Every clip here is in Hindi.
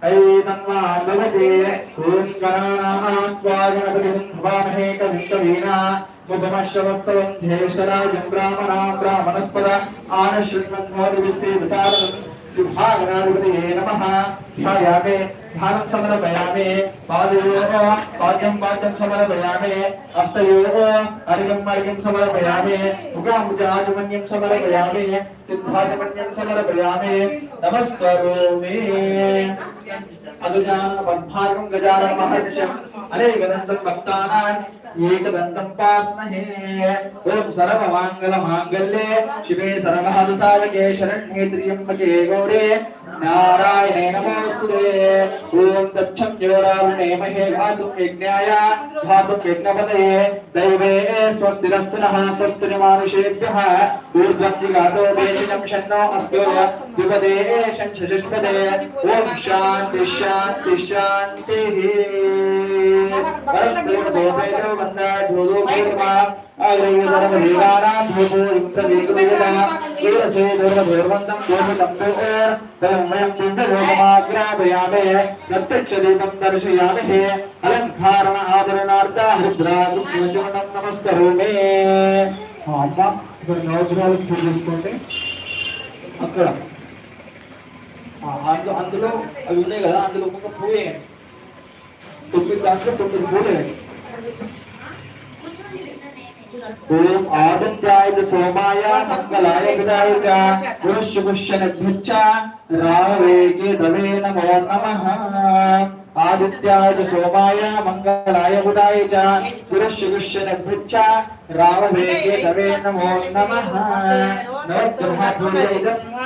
సైతన్వాచే కూంకరానామాత్వాగణపతిభామహేకవికవీనా ముఖమశ్రవస్తవం ధ్యేశ్వరాజం బ్రాహ్మణా బ్రాహ్మణస్పద ఆనశ్రుణ్మస్మోది విశ్వేదసారం विभागनाधिपतये नमः। ध्यायामे, ध्यानं समर्पयामि पादयोः पाद्यं पाद्यं समर्पयामि, हस्तयोः अर्घ्यम् अर्घ्यं समर्पयामि मुखाम्बुजाजमन्यं समर्पयामि सिद्धाजमन्यं समर्पयामि, नमस्करोमि। अगजानन पद्मार्गं गजानन महर्षिम् अनेकदन्तं भक्तानाम् एकदन्तं पास्महे ॐ सर्वमाङ्गलमाङ्गल्ये। शिवे सर्वहदसाधके शरण्ये त्र्यम्बके गौरे। नारायणे यज्ञाय घातुं यज्ञपतये दैवे स्वस्तिरस्तु नः जिगातो वेदिनं शन्नो अस्तु द्विपदे ढोलो पूर्वा आग्रह्य सर्वदेवानां भूपो युक्तदेकवेदा कीरसे दुर्गभैर्वन्दं गोपितं और तन्मयं चिन्तयोगमाग्रापयामे प्रत्यक्षदीपं दर्शयामहे अलङ्कारण ఆదరణార్థ హృద్రాచూర్ణం నమస్కరోమి అమ్మ ఇక్కడ నవగ్రహాలకు పూజ చేసుకోండి అక్కడ ఆ, అందులో అందులో అవి ఉన్నాయి కదా అందులో ఒక్కొక్క పువ్వు వేయండి తొమ్మిది దాంట్లో తొమ్మిది పూలు ओम आदित्याय सोमाय मंगलाय गणाय च। पुष्यपुष्यनभ्युच्चा राववेगे दवे नमो नमः। आदित्याय सोमाय मंगलाय बुधाय च। पुष्यपुष्यनभ्युच्चा राववेगे दवे नमो नमः। नमः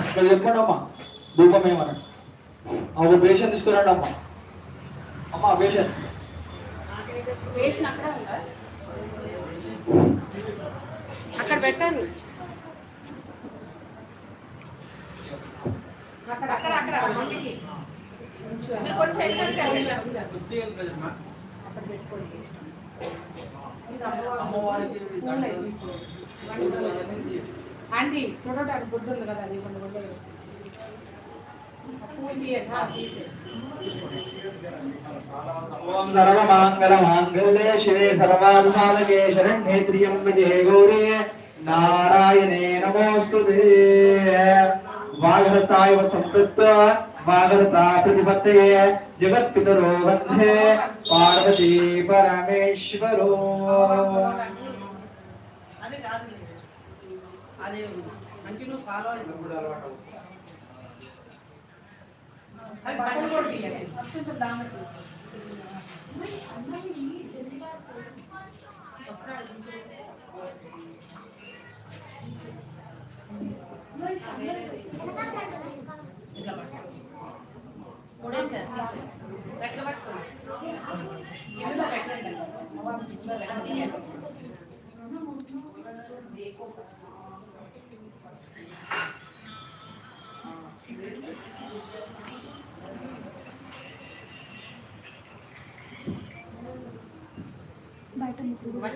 ఇక్కడ చెప్పండి అమ్మా ధూపం ఏమన్నాడు ఒక పేషెంట్ తీసుకురండి అమ్మా అమ్మా పేషెంట్ అక్కడ పెట్టండి. అక్కడ అమ్మవారికి ఆంటీ చూడటానికి గుడ్డుంది కదా నీ కొన్ని గుడ్డలు వేసుకుంటాను శివే సర్వార్థాలకే శరణ్యే నారాయణే నమోస్తు సంతృప్త జగత్పితరో వందే పార్వతీ పరమేశ్వరో. అదే అంటే నువ్వు ఫాలో అది బట్టలు కూడా తీయాలి కొంచెం దాని తీసి ఇట్లా పట్టుకో. పొడేసారు, తీసేయండి. గట్టిగా పట్టుకోండి. ఇందులో పెట్టండి. ఇందులో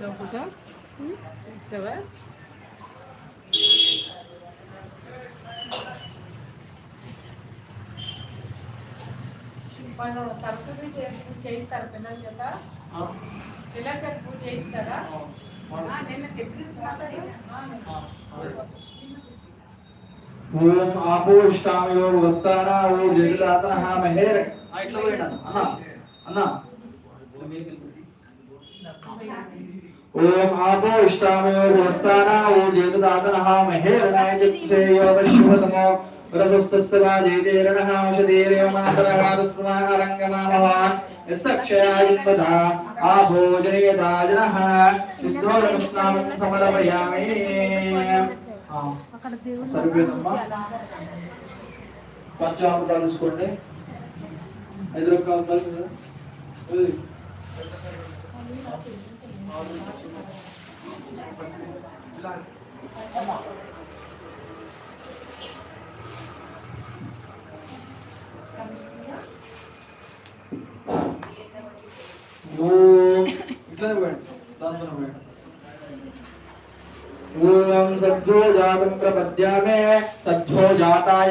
పెట్టండి. మళ్ళీ తీసేయండి. దాన్ని. ఇదిగే. తీసావు కూడా తీసావా మనం సరస్వతి పూజ చేయిస్తారు పిల్లల చేత ఆ? పిల్లల చేత పూజ చేయిస్తారా ఆ. వాడు. ఆ, నిన్న చెప్పింది ఆ. ఓం ఆపో ఇష్టామయో వస్తానా ఓ జగదాతన మహేర ఆ, ఇట్లా పోయినా అన్న అన్న ओम आपो इष्टामे और वस्ताना ओ जेतदातनः महेरणाय चित्सेयो परिशुभतमो रसस्तस्वा जेतेरणः औषधेरेव मातरः तस्मा अरङ्गमानवा यस्सक्षयाजिन्वता आभोजनयता जनः सिद्धोरमस्नानं समर्पयामि సరిపోయిందమ్మా పంచామృతాలు తీసుకోండి ఐదు రకాలు కలిసి ओम सज्जो जातम प्रपद्यामे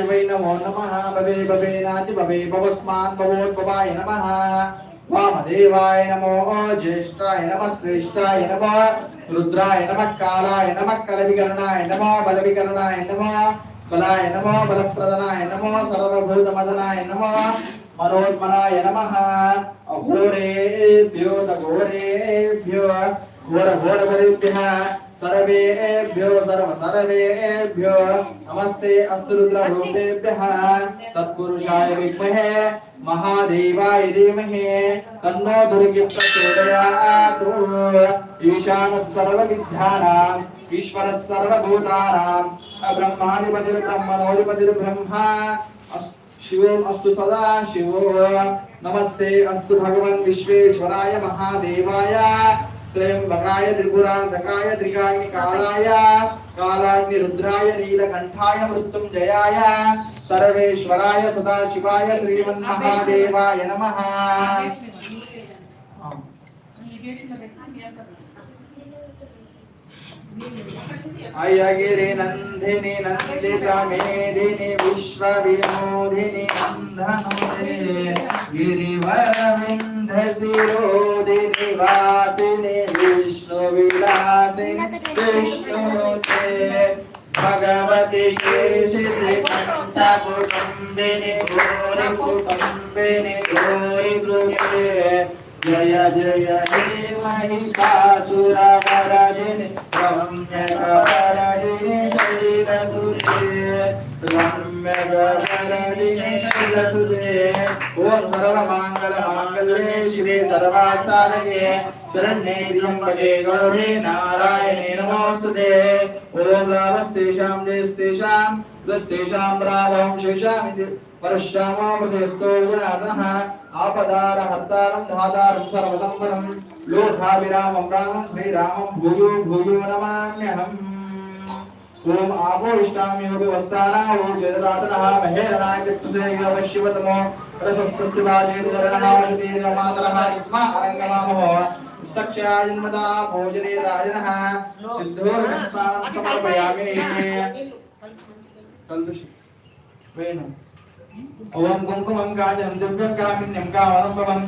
वै नमो नमः बवे बवे नाति बवे भवस्मान भवोद्भवाय नमः। వామదేవాయ నమో జ్యేష్ఠాయ నమ శ్రేష్ఠాయ నమ రుద్రాయ నమ కాలాయ నమ కలవికరణాయ నమో బలవికరణాయ నమ బలాయ నమో బలప్రదనాయ సర్వభూత మదనాయ నమ మనోత్మనాయ నమః అఘోరేభ్యో సఘోరేభ్యో ఘోర ఘోరధరేభ్యः सर्वेभ्यो सर्व सर्वेभ्यो। नमस्ते अस्तु रुद्ररूपेभ्यः तत्पुरुषाय विद्महे, महादेवाय धीमहि। तन्नो दुर्गे प्रचोदयात्। ईशानः सर्वविद्यानाम्, ईश्वरः सर्वभूतानां ब्रह्माधिपतिर्ब्रह्मणोधिपतिर्ब्रह्मा। शिवोम् अस्तु सदा शिवो। नमस्ते, अस्तु भगवन् विश्वेश्वराय महादेवाय। त्र्यंबकाय त्रिपुरांतकाय त्रिकाग्निकालाय कालाग्निरुद्राय नीलकण्ठाय मृत्युञ्जयाय सर्वेश्वराय सदाशिवाय श्रीमन्महादेवाय नमः अयगिरि नन्दिनि नन्दित मेधिनि विश्वविनोदिनि नन्दनुदे गिरिवरविन्द शिरोदिनि वासिनि विष्णुविलासिनि विष्णुनुते भगवति शेषिति पञ्चकुटुम्बिनि गौरि कुटुम्बिनि गौरि कृते जय जय हे महिषासुरवरदिनि रम्यकवरदिनि शैलसुते रम्यकवरदिनि शैलसुते ॐ सर्वमाङ्गलमाङ्गल्ये शिवे सर्वासाधके शरण्ये त्र्यम्बके गौरी नारायणे नमोऽस्तुते ॐ लाभस्तेषां जयस्तेषां दस्तेषां प्राभं शेषामिति परश्यामामृतेस्तो जनार्दनः आपदार धातारं सर्वसम्पदं लोकाभिरामं रामं श्रीरामं भूयो भूयो नमाम्यहम् ॐ आपो इष्टाम्योऽपि वस्ताना ॐ जयदातनः महेरणाय चक्षुषे योगशिवतमो रसस्तस्य वाजेतरणः तस्मा अरङ्गमामहो सक्षाजन्मदा भोजने दायनः सिद्धोरस्नानं समर्पयामि సంతోషి. వేణు ఓం కుంకుమం కాజం దుర్గం కామిన్యం కామలం భవన్